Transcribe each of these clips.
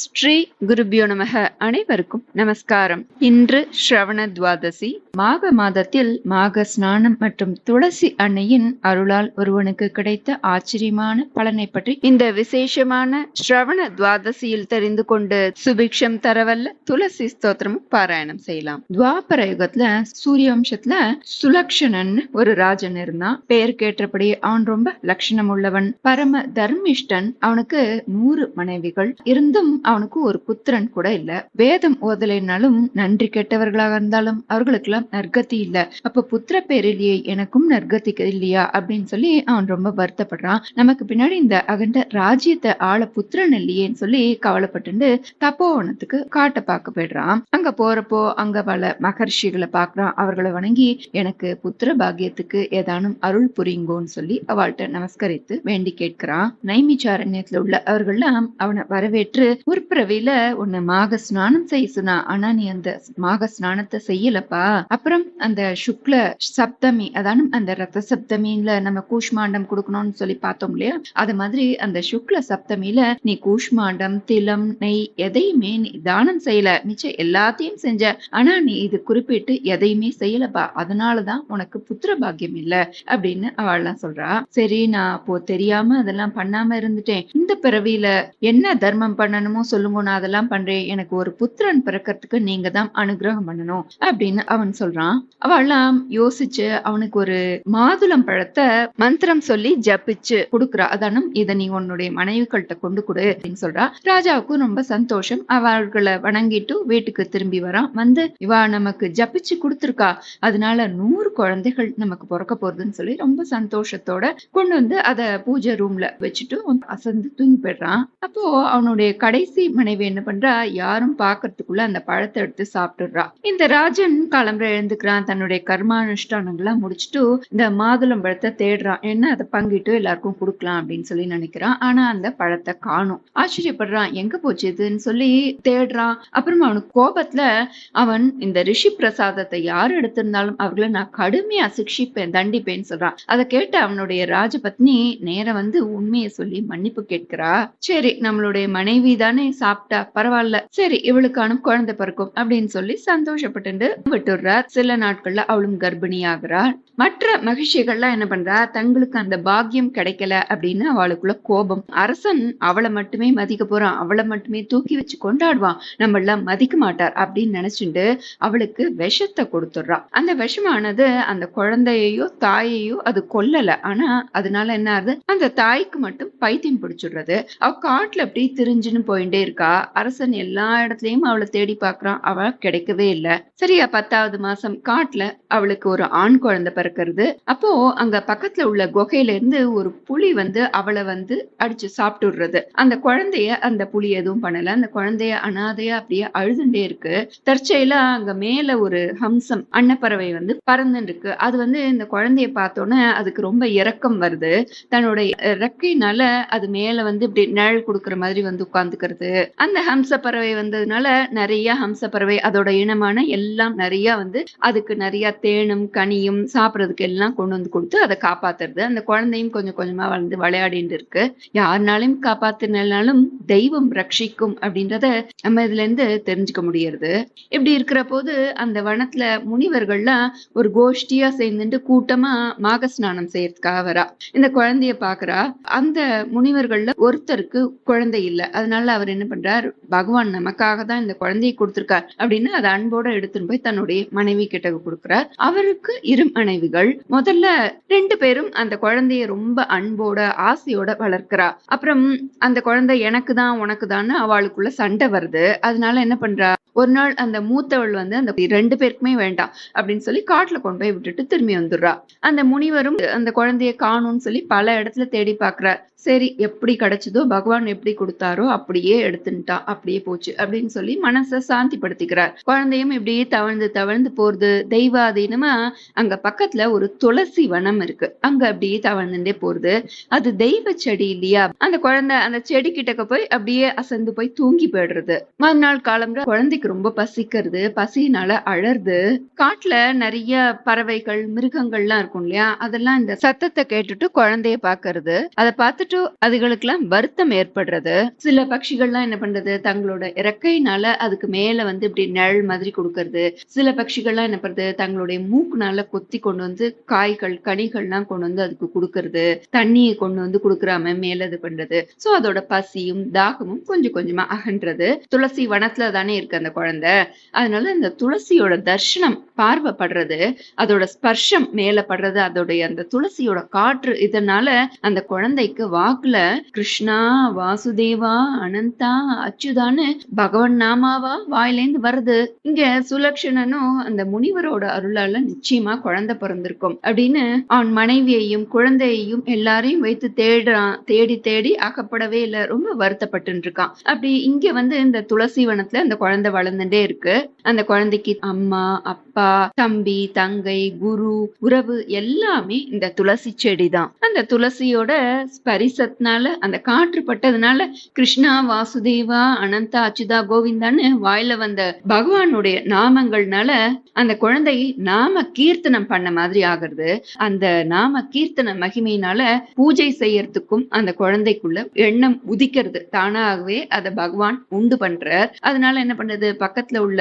ஸ்ரீ குருபியோ நமக. அனைவருக்கும் நமஸ்காரம். இன்று ஸ்ரவண துவாதசி. மாக மாதத்தில் மாக ஸ்நானம் மற்றும் துளசி அன்னையின் அருளால் ஒருவனுக்கு கிடைத்த ஆச்சரியமான பலனை பற்றி இந்த விசேஷமான ஸ்ரவண துவாதசியில் தெரிந்து கொண்டு சுபிக்ஷம் தரவல்ல துளசி ஸ்தோத்திரமும் பாராயணம் செய்யலாம். துவாபர யுகத்துல சூரிய வம்சத்துல சுலக்ஷணன் ஒரு ராஜன் இருந்தான். பெயர் கேட்டபடி அவன் ரொம்ப லட்சணம் உள்ளவன். பரம தர்மிஷ்டன் அவனுக்கு நூறு மனைவிகள். இருந்தும் அவனுக்கு ஒரு புத்திரன் கூட இல்ல. வேதம் ஓதலைனாலும் நன்றி கெட்டவர்களாக இருந்தாலும் அவர்களுக்கெல்லாம் நற்கத்தி இல்ல. அப்ப புத்திர பேர் இல்லையே எனக்கும் நற்கத்தி இல்லையா? அப்படின்னு சொல்லி அவன் ரொம்ப வருத்தப்படுறான். நமக்கு பின்னாடி இந்த அகண்ட ராஜ்யத்தை ஆள புத்திரன் இல்லையேன்னு சொல்லி கவலைப்பட்டு தப்போவனத்துக்கு காட்ட பார்க்க போயிடுறான். அங்க போறப்போ அங்க பல மகர்ஷிகளை பாக்குறான் அவர்களை வணங்கி எனக்கு புத்திர பாக்கியத்துக்கு ஏதானும் அருள் புரியுங்கோன்னு சொல்லி அவள்கிட்ட நமஸ்கரித்து வேண்டி கேட்கிறான். நைமிச்சாரண்யத்துல உள்ள அவர்கள்லாம் அவனை வரவேற்று முற்பிறவில உன்னை மாக ஸ்நானம் செய்ய சொன்னா ஆனா நீ அந்த மாக ஸ்நானத்தை செய்யலப்பா. அப்புறம் அந்த சுக்ல சப்தமி அதான அந்த ரத்த சப்தமியில நம்ம கூஷ்மாண்டம் கொடுக்கணும்னு சொல்லி பார்த்தோம் இல்லையா? அது மாதிரி அந்த சுக்ல சப்தமியில நீ கூஷ்மாண்டம் திலம் நெய் எதையுமே நீ தானம் செய்யல. மிச்சம் எல்லாத்தையும் செஞ்ச. ஆனா நீ இது குறிப்பிட்டு எதையுமே செய்யலப்பா. அதனாலதான் உனக்கு புத்திர பாக்கியம் இல்ல அப்படின்னு அவள்லாம் சொல்றா. சரி நான் அப்போ தெரியாம அதெல்லாம் பண்ணாம இருந்துட்டேன். இந்த பிறவியில என்ன தர்மம் பண்ணணும் சொல்லுங்க நான் அதெல்லாம் பண்றேன். எனக்கு ஒரு புத்திரன் பிறக்கிறதுக்கு நீங்க தான் அனுகிரகம் பண்ணணும். அப்படின்னு அவன் சொல்றான். அவெல்லாம் யோசிச்சு அவனுக்கு ஒரு மாதுளம் பழத்தை மந்திரம் சொல்லி ஜபிச்சு கொடுக்குறா. அதானும் இதை நீ உன்னுடைய மனைவிகள்கிட்ட கொண்டு கொடு அப்படின்னு சொல்றா. ராஜாவுக்கும் ரொம்ப சந்தோஷம். அவர்களை வணங்கிட்டு வீட்டுக்கு திரும்பி வரான். வந்து இவா நமக்கு ஜபிச்சு கொடுத்துருக்கா. அதனால நூறு குழந்தைகள் நமக்கு பிறக்க போறதுன்னு சொல்லி ரொம்ப சந்தோஷத்தோட கொண்டு வந்து அதை பூஜை ரூம்ல வச்சுட்டு அசந்து தூங்கி போயிடுறான். அப்போ அவனுடைய கடைசி மனைவி என்ன பண்றா? யாரும் பாக்குறதுக்குள்ள அந்த பழத்தை எடுத்து சாப்பிட்டுடுறா. இந்த ராஜன் கிளம்புற எழுந்துக்கிறான். தன்னுடைய கர்மானுஷ்டானங்கள்லாம் முடிச்சுட்டு இந்த மாதுளம் பழத்தை தேடுறான். என்ன? அதை பங்கிட்டு எல்லாருக்கும் கொடுக்கலாம் அப்படின்னு சொல்லி நினைக்கிறான். ஆனா அந்த பழத்தை காணும். ஆச்சரியப்படுறான். எங்க போச்சு இதுன்னு சொல்லி தேடுறான். அப்புறம் அவனுக்கு கோபத்துல அவன் இந்த ரிஷி பிரசாதத்தை யார் எடுத்திருந்தாலும் அவர்களை நான் கடுமையா சிக்ஷிப்பேன் தண்டிப்பேன்னு சொல்றான். அதை கேட்டு அவனுடைய ராஜபத்னி நேரம் வந்து உண்மையை சொல்லி மன்னிப்பு கேட்கிறா. சரி நம்மளுடைய மனைவி தான் சாப்பிட்டா? பரவாயில்ல. சரி இவளுக்கான குழந்தை பிறக்கும் அப்படின்னு சொல்லி சந்தோஷப்பட்டு விட்டுடுறார் சில நாட்கள்ல அவளும் கர்ப்பிணி ஆகுறாள் மற்ற மகிழ்ச்சிகள்லாம் என்ன பண்றா? தங்களுக்கு அந்த பாக்கியம் கிடைக்கல அப்படின்னு அவளுக்குள்ள கோபம். அரசன் அவளை மட்டுமே மதிக்க போறான். அவளை மட்டுமே தூக்கி வச்சு கொண்டாடுவான். நம்ம எல்லாம் மதிக்க மாட்டார் அப்படின்னு நினைச்சுட்டு அவளுக்கு விஷத்தை கொடுத்துடுறா. அந்த விஷமானது அந்த குழந்தையையோ தாயையோ அது கொல்லல. ஆனா அதனால என்ன ஆகுது? அந்த தாய்க்கு மட்டும் பைத்தியம் பிடிச்சிடுறது. அவ காட்டுல அப்படியே திரிஞ்சுன்னு போயிட்டே இருக்கா. அரசன் எல்லா இடத்துலயும் அவளை தேடி பாக்குறான் அவ கிடைக்கவே இல்ல. சரியா பத்தாவது மாசம் காட்டுல அவளுக்கு ஒரு ஆண் குழந்தை பிறக்கிறது. அப்போ அங்க பக்கத்துல உள்ள குகையில இருந்து ஒரு புலி வந்து அவளை வந்து அடிச்சு சாப்பிட்டுடுறது. அந்த குழந்தைய அந்த புலி எதுவும் பண்ணல. அந்த குழந்தைய அனாதையா அப்படியே அழுதுண்டே இருக்கு. தற்செயலா அங்க மேல ஒரு ஹம்சம் அன்னப்பறவை வந்து பறந்துட்டு இருக்கு. அது வந்து இந்த குழந்தைய பார்த்தோன்னே அதுக்கு ரொம்ப இரக்கம் வருது. தன்னோட ரெக்கையினால அது மேல வந்து இப்படி நிழல் கொடுக்குற மாதிரி வந்து வருது அந்த ஹம்ச பறவை வந்ததுனால நிறைய ஹம்ச பறவை அதோட இனமான எல்லாம் நிறைய வந்து அதுக்கு நிறைய தேனும் கனியும் சாப்பிட்றதுக்கு எல்லாம் கொண்டு வந்து கொடுத்து அதை காப்பாத்துறது. அந்த குழந்தையும் கொஞ்சம் கொஞ்சமா வளர்ந்து விளையாடிட்டு இருக்கு. யாருனாலையும் காப்பாத்தினாலும் தெய்வம் ரட்சிக்கும் அப்படின்றத நம்ம இதுல இருந்து தெரிஞ்சுக்க முடியறது. இப்படி இருக்கிற போது அந்த வனத்துல முனிவர்கள்லாம் ஒரு கோஷ்டியா சேர்ந்துட்டு கூட்டமா மாக ஸ்நானம் செய்யறதுக்காக வரா. இந்த குழந்தைய பாக்குறா. அந்த முனிவர்கள்ல ஒருத்தருக்கு குழந்தை இல்லை. அதனால அவர் என்ன பண்றார்? பகவான் நமக்காக தான் இந்த குழந்தையை கொடுத்திருக்கார் அப்படின்னு அதை அன்போட எடுத்துன்னு போய் தன்னுடைய மனைவி கிட்ட கொடுக்கிறார். அவருக்கு இரு மனைவிகள். முதல்ல ரெண்டு பேரும் அந்த குழந்தைய ரொம்ப அன்போட ஆசையோட வளர்க்கிறா. அப்புறம் அந்த குழந்தை எனக்கு தான் உனக்கு தான் அவளுக்குள்ள சண்டை வருது. அதனால என்ன பண்றா? ஒரு நாள் அந்த மூத்தவள் வந்து அந்த ரெண்டு பேருக்குமே வேண்டாம் அப்படின்னு சொல்லி காட்டுல கொண்டு போய் விட்டுட்டு திரும்பி வந்துடுறா. அந்த முனிவரும் அந்த குழந்தைய காணும்னு சொல்லி பல இடத்துல தேடி பாக்குறார் சரி எப்படி கிடைச்சதோ பகவான் எப்படி கொடுத்தாரோ அப்படியே எடுத்துட்டான் அப்படியே போச்சு அப்படின்னு சொல்லி மனசை சாந்திப்படுத்திக்கிறார். குழந்தையும் இப்படியே தவழ்ந்து தவழ்ந்து போறது தெய்வாதீனமா அங்க பக்கத்துல ஒரு துளசி வனம் இருக்கு. அங்க அப்படியே தவழ்ந்துட்டே போறது. அது தெய்வ செடி இல்லையா? அந்த குழந்தை அந்த செடி கிட்டக்க போய் அப்படியே அசந்து போய் தூங்கி போயிடுறது. மறுநாள் காலம்ல குழந்தைக்கு ரொம்ப பசிக்கிறது பசியினால அழறது. காட்டுல நிறைய பறவைகள் மிருகங்கள்லாம் இருக்கும் இல்லையா? அதெல்லாம் இந்த சத்தத்தை கேட்டுட்டு குழந்தைய பாக்குறது அதை பார்த்து பார்த்துட்டு அதுகளுக்கெல்லாம் வருத்தம் ஏற்படுறது. சில பட்சிகள்லாம் என்ன பண்றது? தங்களோட இறக்கையினால அதுக்கு மேல வந்து இப்படி நிழல் மாதிரி கொடுக்கறது. சில பட்சிகள்லாம் என்ன பண்றது? தங்களுடைய மூக்குனால கொத்தி கொண்டு வந்து காய்கள் கனிகள்லாம் கொண்டு வந்து அதுக்கு கொடுக்கறது. தண்ணியை கொண்டு வந்து கொடுக்கறாம மேல இது பண்றது. சோ அதோட பசியும் தாகமும் கொஞ்சம் கொஞ்சமா அகன்றது. துளசி வனத்துல தானே இருக்கு அந்த குழந்தை. அதனால இந்த துளசியோட தர்ஷனம் பார்வைப்படுறது. அதோட ஸ்பர்ஷம் மேல படுறது. அதோடைய அந்த துளசியோட காற்று இதனால அந்த குழந்தைக்கு வாக்குல கிருஷ்ணா வாசுதேவா அனந்தா அச்சுதான்னு பகவான் நாமாவா வாயிலேந்து வருது. இங்க சுலக்ஷணனும் அந்த முனிவரோட அருளால நிச்சயமா குழந்தை பிறந்திருக்கும் அப்படின்னு அவன் மனைவியையும் குழந்தையையும் எல்லாரையும் வைத்து தேடுறான் தேடி தேடி அகப்படவே இல்ல. ரொம்ப வருத்தப்பட்டு இருக்கான் அப்படி இங்க வந்து இந்த துளசி வனத்துல அந்த குழந்தை வளர்ந்துட்டே இருக்கு. அந்த குழந்தைக்கு அம்மா அப்பா தம்பி தங்கை குரு உறவு எல்லாமே இந்த துளசி செடி தான் அந்த துளசியோட ஸ்பரிசத்தினால அந்த காற்று பட்டதுனால கிருஷ்ணா வாசுதேவா அனந்தா அச்சுதா கோவிந்தான்னு வாயில வந்த பகவானுடைய நாமங்கள்னால அந்த குழந்தை நாம கீர்த்தனம் பண்ண மாதிரி ஆகிறது. அந்த நாம கீர்த்தன மகிமையினால பூஜை செய்யறதுக்கும் அந்த குழந்தைக்குள்ள எண்ணம் உதிக்கிறது. தானாகவே அத பகவான் உண்டு பண்றார். அதனால என்ன பண்றது பக்கத்துல உள்ள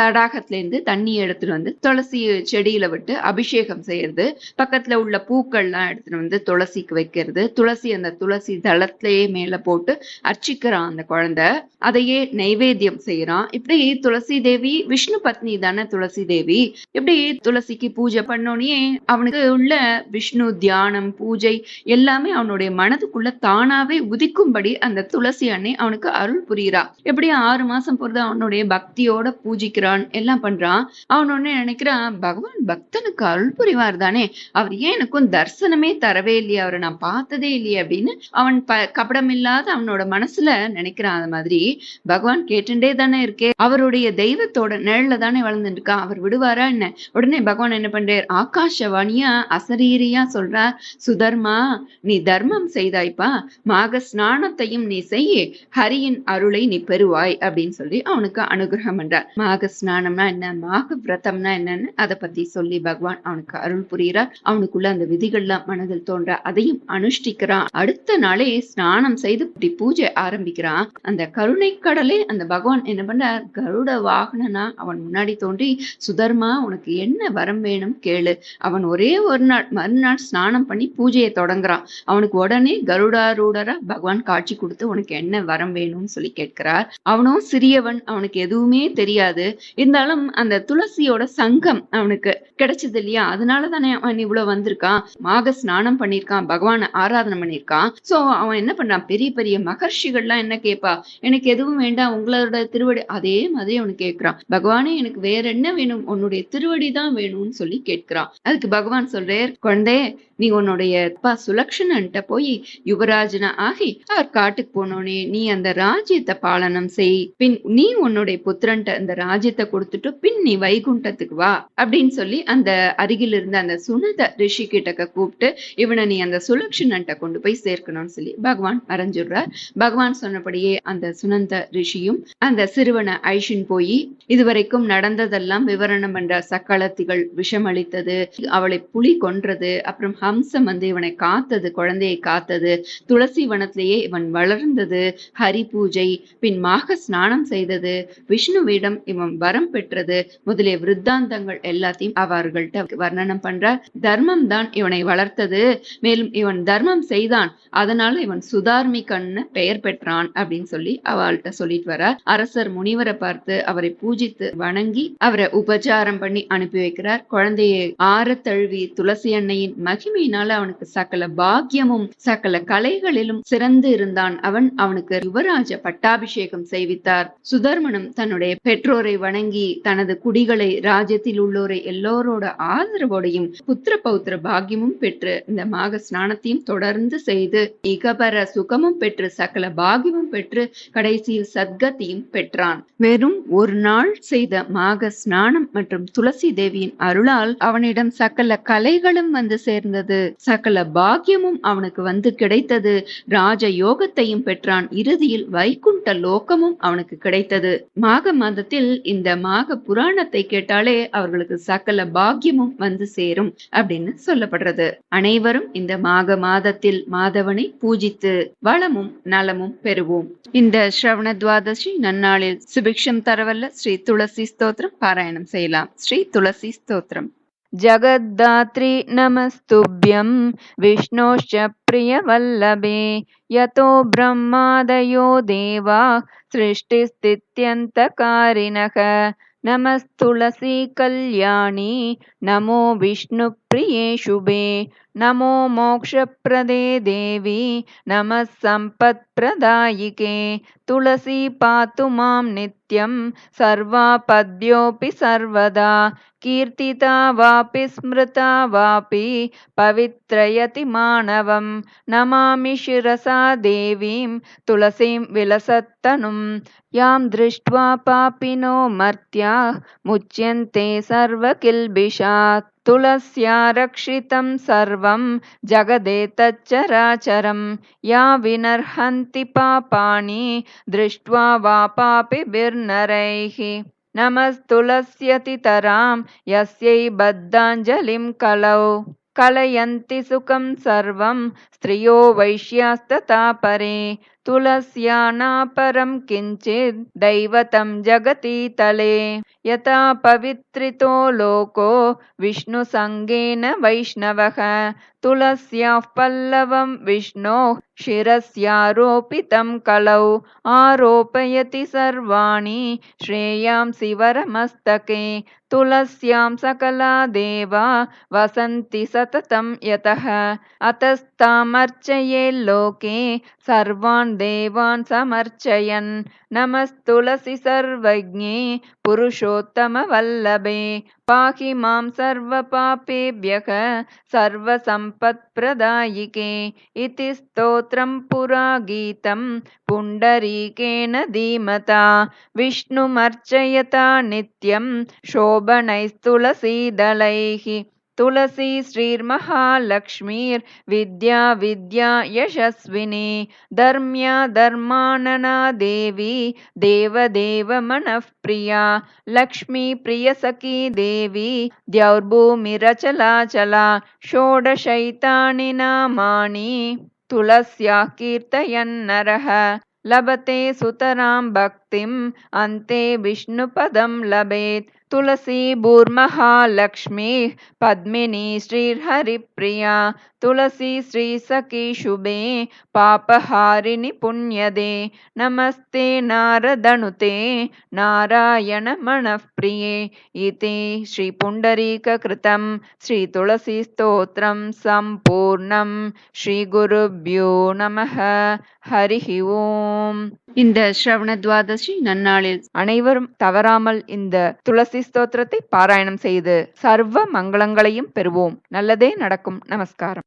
தடாகத்துல இருந்து தண்ணி எடுத்துட்டு வந்து துளசி செடியில விட்டு அபிஷேகம் செய்யறது. பக்கத்துல உள்ள பூக்கள்லாம் எடுத்துட்டு வந்து துளசிக்கு வைக்கிறது. துளசி அந்த துளசி தளத்திலேயே மேல போட்டு அர்ச்சிக்கிறான் அந்த குழந்தை. அதையே நைவேத்தியம் செய்யறான். இப்படி துளசி தேவி விஷ்ணு பத்னி தானே துளசி தேவி. இப்படி துளசிக்கு பூஜை பண்ணோனே அவனுக்கு உள்ள விஷ்ணு தியானம் பூஜை எல்லாமே அவனுடைய மனதுக்குள்ள தானாவே உதிக்கும்படி அந்த துளசி அன்னை அவனுக்கு அருள் புரியுறா. எப்படி ஆறு மாசம் பொறுத்து அவனுடைய பக்தியோட பூஜிக்கிறான் எல்லாம் பண்றான். அவன் உடனே நினைக்கிறான் பகவான் பக்தனுக்கு அருள் புரிவார் தானே. அவர் ஏன் எனக்கும் தரிசனமே தரவே இல்லையே. அவரை நான் பார்த்ததே இல்லையே. அப்படின்னு அவன் ப கபடம் இல்லாத அவனோட மனசுல நினைக்கிறான். அந்த மாதிரி பகவான் கேட்டுட்டே தானே இருக்கே. அவருடைய தெய்வத்தோட நிழல்ல தானே வளர்ந்துட்டு இருக்கான் அவர் விடுவாரா என்ன? உடனே பகவான் என்ன பண்றார்? ஆகாஷவாணியா அசரீரியா சொல்றார் சுதர்மா நீ தர்மம் செய்தாய்ப்பா. மாக ஸ்நானத்தையும் நீ செய்ய. ஹரியின் அருளை நீ பெறுவாய். அப்படின்னு சொல்லி அவனுக்கு அனுகிரகம் பண்றார். மாக ஸ்நானம்னா என்ன? மாக விரதம்னா என்னன்னு அதை பத்தி சொல்லி பகவான் அவனுக்கு அருள் புரிகிறார் அவனுக்குள்ள அந்த விதிகள்லாம் மனதில் தோன்ற. அதையும் அனுஷ்டிக்கிறான். அடுத்த நாளே ஸ்நானம் செய்து இப்படி பூஜை ஆரம்பிக்கிறான் அந்த கருணை கடலே அந்த பகவான் என்ன பண்ண கருட வாகனனா அவன் முன்னாடி தோன்றி சுதர்மா உனக்கு என்ன வரம் வேணும் கேளு. அவன் ஒரே ஒரு நாள் மறுநாள் ஸ்நானம் பண்ணி பூஜையை தொடங்குறான். அவனுக்கு உடனே கருடாரூடரா பகவான் காட்சி கொடுத்து உனக்கு என்ன வரம் வேணும்னு சொல்லி கேட்கிறார். அவனும் சிறியவன் அவனுக்கு எதுவுமே தெரியாது. இருந்தாலும் அந்த துளசியோட சங்கம் அவனுக்கு கிடைச்சது இல்லையா? அதனால தானே அவன் இவ்வளவு வந்திருக்கான். மாக ஸ்நானம் பண்ணியிருக்கான். பகவானை ஆராதனை பண்ணியிருக்கான். சோ அவன் என்ன பண்றான்? பெரிய பெரிய மகர்ஷிகள்லாம் என்ன கேட்பா எனக்கு எதுவும் வேண்டாம் உங்களோட திருவடி. அதே மாதிரி அவனு கேட்கிறான் பகவானே எனக்கு வேற என்ன வேணும்? உன்னுடைய திருவடி தான் வேணும்னு சொல்லி கேட்கிறான். அதுக்கு பகவான் சொல்றார் குழந்தைய நீ உன்னுடைய அப்பா சுலக்ஷணன்ட்ட போய் யுவராஜனா ஆகி அவர் காட்டுக்கு போனோடனே நீ அந்த ராஜ்யத்தை பாலனம் செய். பின் நீ உன்னுடைய புத்திரன்ட்ட அந்த ராஜ்யத்தை கொடுத்துட்டு பின் நீ வைகுண்டத்துக்கு வா. அப்படின்னு சொல்லி அந்த அருகில் இருந்த அந்த சுனத ரிஷி கிட்டக்க கூப்பிட்டு இவனை நீ அந்த சுலக்ஷணன்ட்ட கொண்டு போய் சேர்க்கணும்னு சொல்லி பகவான் மறைஞ்சிடுறார் பகவான் சொன்னபடியே அந்த சுனந்த ரிஷியும் அந்த சிறுவனை ஐஷின் போய் இதுவரைக்கும் நடந்ததெல்லாம் விவரணம் பண்ற சக்களத்திகள் விஷமளித்தது அவளை புலி கொன்றது அப்புறம் ஹம்சம் வந்து இவனை காத்தது குழந்தையை காத்தது துளசி வனத்திலேயே இவன் வளர்ந்தது ஹரி பூஜை பின் மாக ஸ்நானம் செய்தது விஷ்ணுவிடம் இவன் வரம் பெற்றது முதலிய விருத்தாந்தங்கள் எல்லாத்தையும் அவர்கள்ட்ட வர்ணனம் பண்ற தர்மம் தான் இவனை வளர்த்தது மேலும் இவன் தர்மம் செய்தான் அதனால இவன் சுதார்மிகன்னு பெயர் பெற்றான் அப்படின்னு சொல்லி அவள்கிட்ட சொல்லிட்டு வர. அரசர் முனிவரை பார்த்து அவரை பூஜித்து வணங்கி அவரை உபச்சாரம் பண்ணி அனுப்பி வைக்கிறார். குழந்தையை ஆற தழுவி துளசி அன்னையின் மகிமையினால அவனுக்கு சகல பாக்கியமும் சகல கலைகளிலும் சிறந்து இருந்தான். அவன் அவனுக்கு யுவராஜ பட்டாபிஷேகம் செய்வித்தார். சுதர்மனும் தன்னுடைய பெற்றோரை வணங்கி தனது குடிகளை ராஜ்யத்தில் உள்ளோரை எல்லோரோட ஆதரவோடையும் புத்திர பௌத்திர பாக்கியமும் பெற்று இந்த மாக ஸ்நானத்தையும் தொடர்ந்து செய்து இகபர சுகமும் பெற்று சகல பாகியமும் பெற்று கடைசியில் சத்கதியும் பெற்றான். வெறும் ஒரு நாள் செய்த மாக ஸ்நானம் மற்றும் துளசி தேவியின் அருளால் அவனிடம் சகல கலைகளும் வந்து சேர்ந்தது. சகல பாக்கியமும் அவனுக்கு வந்து கிடைத்தது. ராஜ யோகத்தையும் பெற்றான். இறுதியில் வைகுண்ட லோகமும் அவனுக்கு கிடைத்தது. மாக மாதத்தில் இந்த மாக புராணத்தை கேட்டாலே அவர்களுக்கு சகல பாக்கியமும் வந்து சேரும் அப்படின்னு சொல்லப்படுறது. அனைவரும் இந்த மாக மாதத்தில் மாதவனை பூஜித்து வளமும் நலமும் பெறுவோம் இந்த ஸ்ரவண துவாதசி நன்னாளில் சுபிக்ஷம் தரவல்ல ஸ்ரீ துளசி ஸ்தோத்திரம் பாராயணம் செய்யலாம் ஸ்ரீ துளசி ஸ்தோத்திரம் जगद्धात्री नमस्तुभ्यं विष्णोश्च प्रियवल्लभे यतो ब्रह्मादयो देवा सृष्टिस्थित्यन्तकारिणः नमस्तुलसी कल्याणी नमो विष्णुप्रिये शुभे। नमो मोक्षप्रदे देवी नमः सम्पत्प्रदायिके। तुलसी पातु मां नित्यं सर्वापद्योऽपि सर्वदा। कीर्तिता वापि स्मृता वापि पवित्रयति मानवं। नमामि शिरसा देवीं तुलसीं विलसत्तनुं। यां दृष्ट्वा पापिनो मर्त्या मुच्यन्ते सर्वकिल्बिषात् तुलस्या रक्षितं सर्वं जगदेतच्चराचरं। या विनर्हन्ति पापानि दृष्ट्वा वा पापिभिर्नरैः नमस्तुलस्यतितरां यस्यै बद्धाञ्जलिं कलौ। कलयन्ति सुखं सर्वं स्त्रियो वैश्यास्तथा परे तुलस्या नापरं किञ्चित् दैवतं जगतीतले यथा पवित्रितो लोको विष्णुसङ्गेन वैष्णवः। तुलस्याः पल्लवं विष्णोः शिरस्यारोपितं कलौ। आरोपयति सर्वाणि श्रेयांसि वरमस्तके तुलस्यां सकला देवा वसन्ति सततं यतः। अतस्तामर्चयेल्लोके सर्वान् देवान् समर्चयन्। नमस्तुलसि सर्वज्ञे पुरुषोत्तमवल्लभे। पाहि मां सर्वपापेभ्यः सर्वसम्पत्प्रदायिके। इति स्तोत्रं पुरा गीतं पुण्डरीकेण धीमता। विष्णुमर्चयता नित्यं शोभनैस्तुलसीदलैः तुलसी श्रीर्महालक्ष्मीर्विद्या विद्या यशस्विनी धर्म्या धर्मानना देवी देवदेवमनःप्रिया लक्ष्मीप्रियसखी देवी द्यौर्भूमिरचलाचला षोडशैतानि नामानि तुलस्याः कीर्तयन्नरः लभते सुतरां भक्तिम् अन्ते विष्णुपदं लभेत् तुलसी भूर्महालक्ष्मीः पद्मिनी श्रीर्हरिप्रिया तुलसी श्रीसखी शुभे पापहारिणि पुण्यदे नमस्ते नारदनुते नारायणमनःप्रिये इति श्रीपुण्डरीककृतं श्रीतुलसीस्तोत्रं सम्पूर्णं श्रीगुरुभ्यो नमः हरिः ஓம் இந்த ஸ்ரவண துவாதசி நன்னாளில். அனைவரும் தவறாமல் இந்த துளசி ஸ்தோத்திரத்தை பாராயணம் செய்து சர்வ மங்களங்களையும் பெறுவோம். நல்லதே நடக்கும். நமஸ்காரம்.